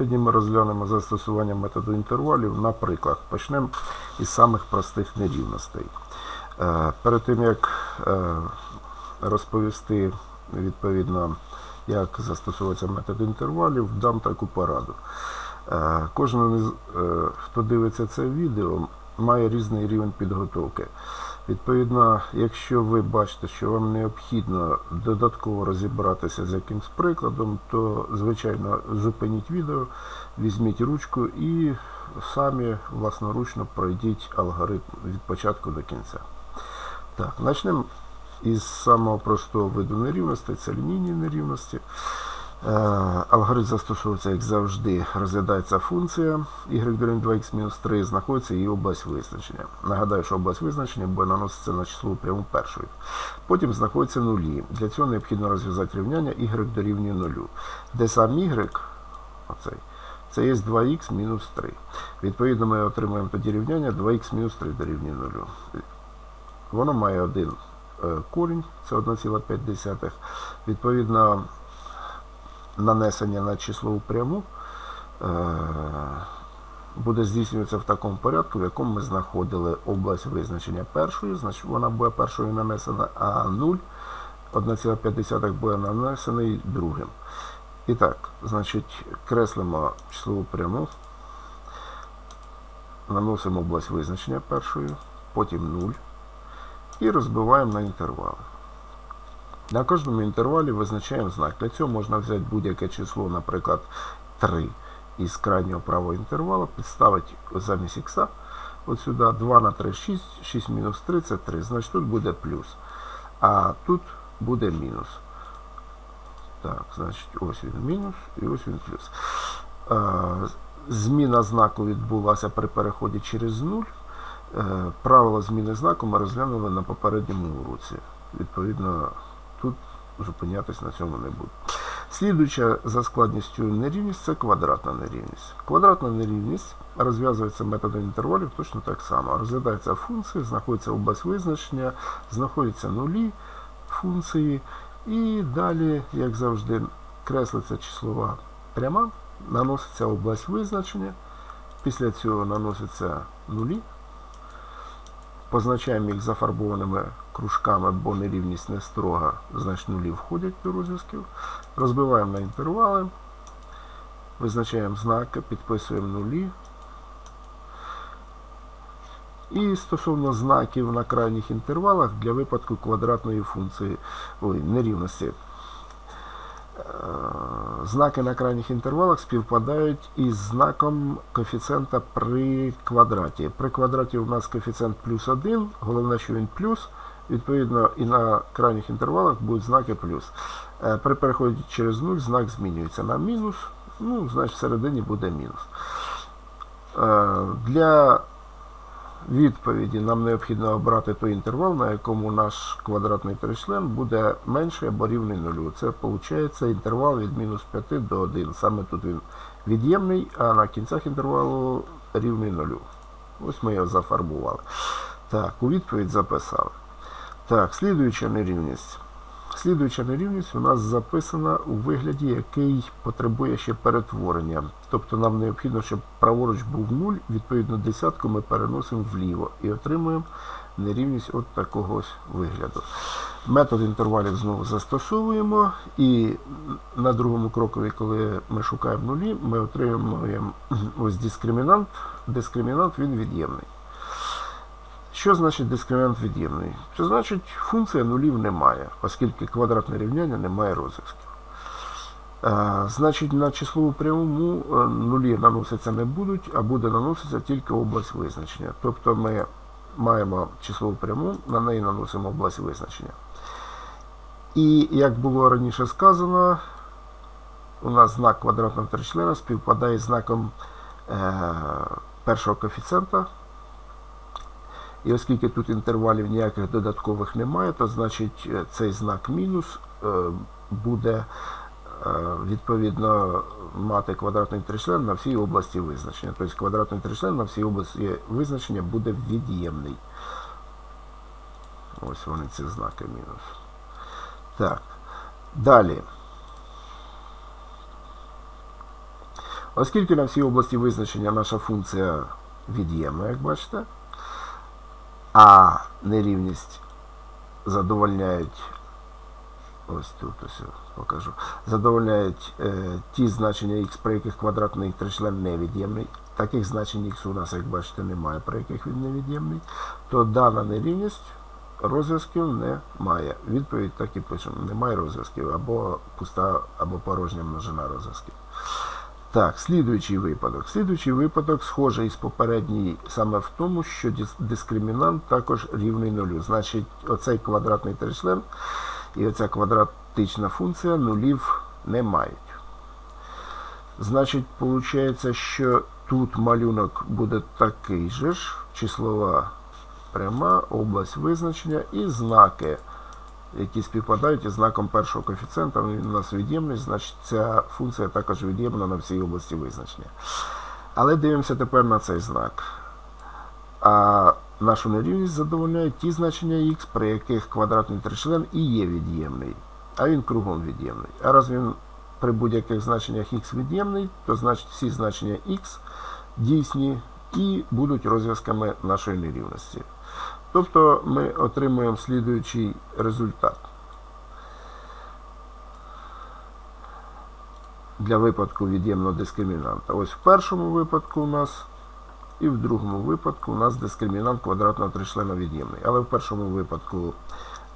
Сьогодні ми розглянемо застосування методу інтервалів на приклад. Почнемо із самих простих нерівностей. Е, Перед тим як е, розповісти відповідно, як застосовується метод інтервалів, дам таку пораду. Е, Кожен, хто дивиться це відео, має різний рівень підготовки. Відповідно, якщо ви бачите, що вам необхідно додатково розібратися з якимсь прикладом, то звичайно зупиніть відео, візьміть ручку і самі власноручно пройдіть алгоритм від початку до кінця. Так, почнемо із самого простого виду нерівності, це лінійні нерівності. Е, Алгоритм застосовується, як завжди, розглядається функція y дорівнює 2x-3, знаходиться її область визначення. Нагадаю, що область визначення буде наноситься на числову пряму першою. Потім знаходяться нулі. Для цього необхідно розв'язати рівняння y дорівнює 0, де сам y, оцей, це є 2х мінус 3. Відповідно, ми отримаємо тоді рівняння 2х-3 дорівнює 0. Воно має один е, корінь, це 1,5. Відповідно, нанесення на числову пряму е, буде здійснюватися в такому порядку, в якому ми знаходили область визначення першою, значить вона буде першою нанесена, а 0, 1,5 буде нанесений другим. І так, значить, креслимо числову пряму, наносимо область визначення першою, потім 0 і розбиваємо на інтервали. На кожному інтервалі визначаємо знак. Для цього можна взяти будь-яке число, наприклад, 3 із крайнього правого інтервалу, підставити замість х, от сюди 2 на 3 6, 6 мінус 3 це 3, значить тут буде плюс. А тут буде мінус. Так, значить, ось він мінус і ось він плюс. Зміна знаку відбулася при переході через 0. Е, Правила зміни знаку ми розглянули на попередньому уроці. Відповідно, зупинятись на цьому не буду. Слідуюча за складністю нерівність це квадратна нерівність. Квадратна нерівність розв'язується методом інтервалів точно так само. Розглядається функція, знаходиться область визначення, знаходяться нулі функції. І далі, як завжди, креслиться числова пряма, наноситься область визначення. Після цього наносяться нулі. Позначаємо їх зафарбованими кружками, бо нерівність не строга, значить нулі входять до розв'язків. Розбиваємо на інтервали, визначаємо знаки, підписуємо нулі. І стосовно знаків на крайніх інтервалах для випадку квадратної функції ой, нерівності. Знаки на крайніх інтервалах співпадають із знаком коефіцієнта при квадраті. При квадраті у нас коефіцієнт плюс 1, головне, що він плюс. Відповідно, і на крайніх інтервалах будуть знаки плюс. Е, При переході через 0 знак змінюється на мінус, ну, значить всередині буде мінус. Е, Для відповіді нам необхідно обрати той інтервал, на якому наш квадратний тричлен буде менший або рівний нулю. Це виходить інтервал від мінус 5 до 1. Саме тут він від'ємний, а на кінцях інтервалу рівний нулю. Ось ми його зафарбували. Так, у відповідь записали. Так, слідуюча нерівність. Слідуюча нерівність у нас записана у вигляді, який потребує ще перетворення. Тобто нам необхідно, щоб праворуч був 0, відповідно десятку ми переносимо вліво і отримуємо нерівність от такого вигляду. Метод інтервалів знову застосовуємо, і на другому крокові, коли ми шукаємо нулі, ми отримуємо ось дискримінант. Дискримінант він від'ємний. Що значить дискримінант від'ємний? Це значить функція нулів немає, оскільки квадратне рівняння не має розв'язків. Значить, на числову пряму е, нулі наноситься не будуть, а буде наноситися тільки область визначення. Тобто ми маємо числову пряму, на неї наносимо область визначення. І як було раніше сказано, у нас знак квадратного тричлена співпадає з знаком е, першого коефіцієнта. І оскільки тут інтервалів ніяких додаткових немає, то значить е, цей знак мінус е, буде е, відповідно мати квадратний тричлен на всій області визначення. Тобто квадратний тричлен на всій області визначення буде від'ємний. Ось вони ці знаки мінус. Так. Далі. Оскільки на всій області визначення наша функція від'ємна, як бачите, а нерівність задовольняють ось тут ось покажу. Задовольняють е, ті значення х, при яких квадратний тричлен невід'ємний. Таких значень х у нас, як бачите, немає, при яких він невід'ємний, то дана нерівність розв'язків немає. Відповідь так і пишемо. Немає розв'язків, або пуста, або порожня множина розв'язків. Так, слідуючий випадок. Слідуючий випадок схожий із попередній саме в тому, що дискримінант також рівний нулю. Значить, оцей квадратний тричлен і оця квадратична функція нулів не мають. Значить, виходить, що тут малюнок буде такий же ж, числова пряма, область визначення і знаки, які співпадають із знаком першого коефіцієнта. Він у нас від'ємний, значить ця функція також від'ємна на всій області визначення. Але дивимося тепер на цей знак. А нашу нерівність задовольняють ті значення х, при яких квадратний тричлен і є від'ємний, а він кругом від'ємний. А раз він при будь-яких значеннях х від'ємний, то значить всі значення х дійсні і будуть розв'язками нашої нерівності. Тобто ми отримуємо слідуючий результат. Для випадку від'ємного дискримінанта. Ось в першому випадку у нас і в другому випадку у нас дискримінант квадратного тричлена від'ємний. Але в першому випадку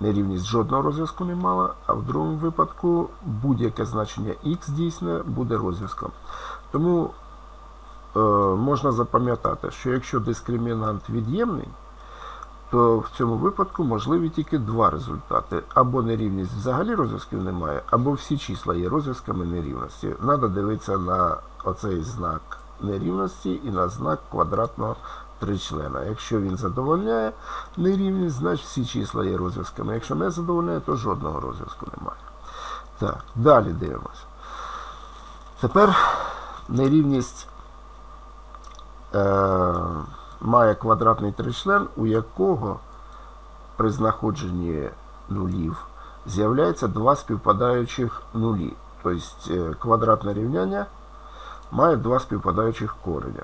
нерівність жодного розв'язку не мала, а в другому випадку будь-яке значення х дійсне буде розв'язком. Тому е, можна запам'ятати, що якщо дискримінант від'ємний, то в цьому випадку можливі тільки два результати. Або нерівність взагалі розв'язків немає, або всі числа є розв'язками нерівності. Треба дивитися на оцей знак нерівності і на знак квадратного тричлена. Якщо він задовольняє нерівність, значить всі числа є розв'язками. Якщо не задовольняє, то жодного розв'язку немає. Так, далі дивимося. Тепер нерівність е, має квадратний тричлен, у якого при знаходженні нулів з'являється два співпадаючих нулі. Тобто е, квадратне рівняння має два співпадаючих кореня.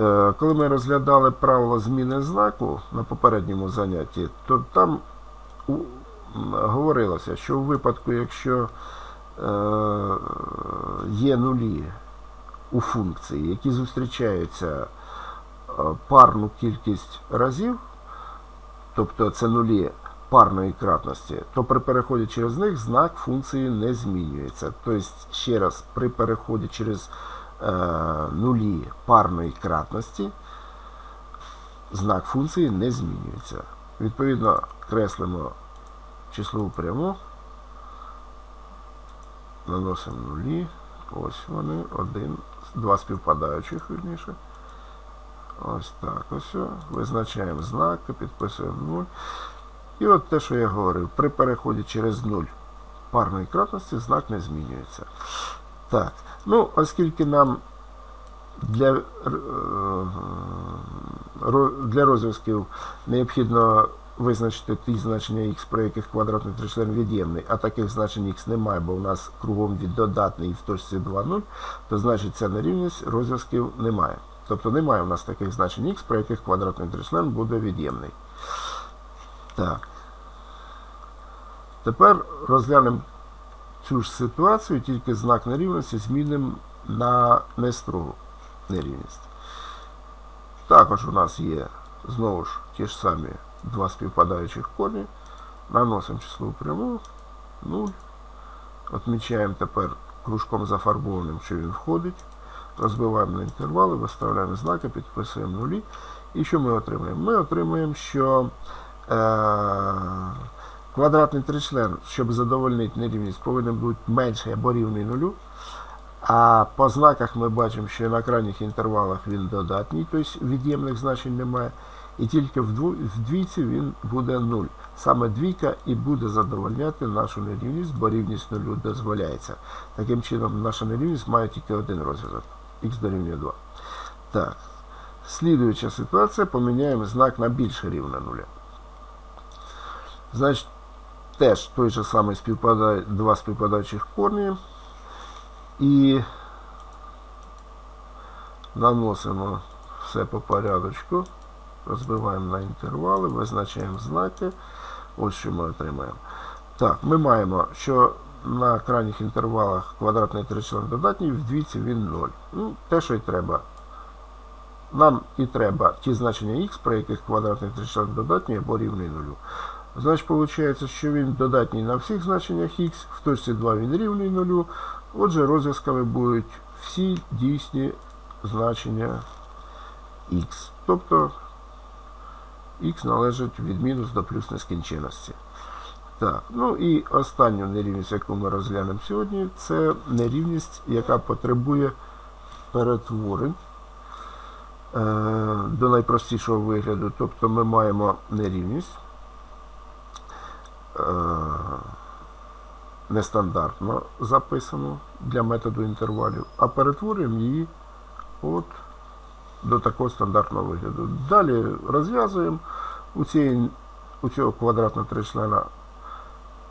Е, Коли ми розглядали правило зміни знаку на попередньому занятті, то там говорилося, що у випадку, якщо е, є нулі у функції, які зустрічаються е, парну кількість разів, тобто це нулі парної кратності, то при переході через них знак функції не змінюється. Тобто, ще раз, при переході через е, нулі парної кратності знак функції не змінюється. Відповідно, креслимо числову пряму, наносимо нулі. Ось вони, один, два співпадаючих, вірніше. Ось так ось. Визначаємо знак, підписуємо 0. І от те, що я говорив, при переході через 0 парної кратності знак не змінюється. Так, ну, оскільки нам для, е, для розв'язків необхідно визначити ті значення х, при яких квадратний тричлен від'ємний, а таких значень х немає, бо у нас кругом від додатний в точці 2,0, то значить ця нерівність розв'язків немає. Тобто немає у нас таких значень х, при яких квадратний тричлен буде від'ємний. Так. Тепер розглянемо цю ж ситуацію, тільки знак нерівності змінимо на нестрогу нерівність. Також у нас є знову ж ті ж самі два співпадаючих корні. Наносимо числову пряму 0. Отмічаємо тепер кружком зафарбованим, що він входить. Розбиваємо на інтервали, виставляємо знаки, підписуємо нулі. І що ми отримаємо? Ми отримуємо, що е, квадратний тричлен, щоб задовольнити нерівність, повинен бути менший або рівний нулю. А по знаках ми бачимо, що на крайніх інтервалах він додатній, тобто від'ємних значень немає. І тільки в, дву, він буде 0. Саме двійка і буде задовольняти нашу нерівність, бо рівність нулю дозволяється. Таким чином, наша нерівність має тільки один розв'язок. х дорівнює 2. Так. Слідуюча ситуація, поміняємо знак на більше рівне нуля. Значить, теж той же самий співпадає, два співпадаючих корні. І наносимо все по порядочку, розбиваємо на інтервали, визначаємо знаки. Ось що ми отримаємо. Так, ми маємо, що на крайніх інтервалах квадратний тричлен додатній, в двійці він 0. Ну, те, що й треба. Нам і треба ті значення х, при яких квадратний тричлен додатній або рівний нулю. Значить, виходить, що він додатній на всіх значеннях х, в точці 2 він рівний нулю. Отже, розв'язками будуть всі дійсні значення х. Тобто х належить від мінус до плюс нескінченності. Так, ну і останню нерівність, яку ми розглянемо сьогодні, це нерівність, яка потребує перетворень е, до найпростішого вигляду. Тобто ми маємо нерівність е, нестандартно записану для методу інтервалів, а перетворюємо її от до такого стандартного вигляду. Далі розв'язуємо у, у цього квадратного тричлена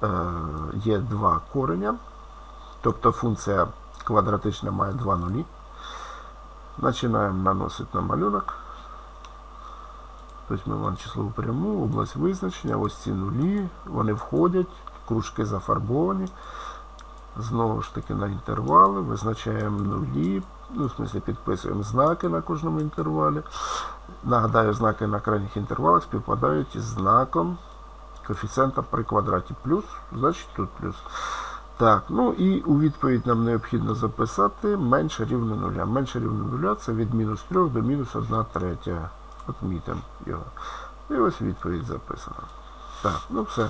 е, є два кореня, тобто функція квадратична має два нулі. Починаємо наносити на малюнок. Тобто ми вам числову пряму, область визначення, ось ці нулі, вони входять, кружки зафарбовані. Знову ж таки на інтервали, визначаємо нулі, ну, в смысле підписуємо знаки на кожному інтервалі. Нагадаю, знаки на крайніх інтервалах співпадають із знаком коефіцієнта при квадраті плюс, значить тут плюс. Так, ну і у відповідь нам необхідно записати менше рівне нуля. Менше рівне нуля це від мінус 3 до мінус 1 третя. Отмітимо його. І ось відповідь записана. Так, ну все.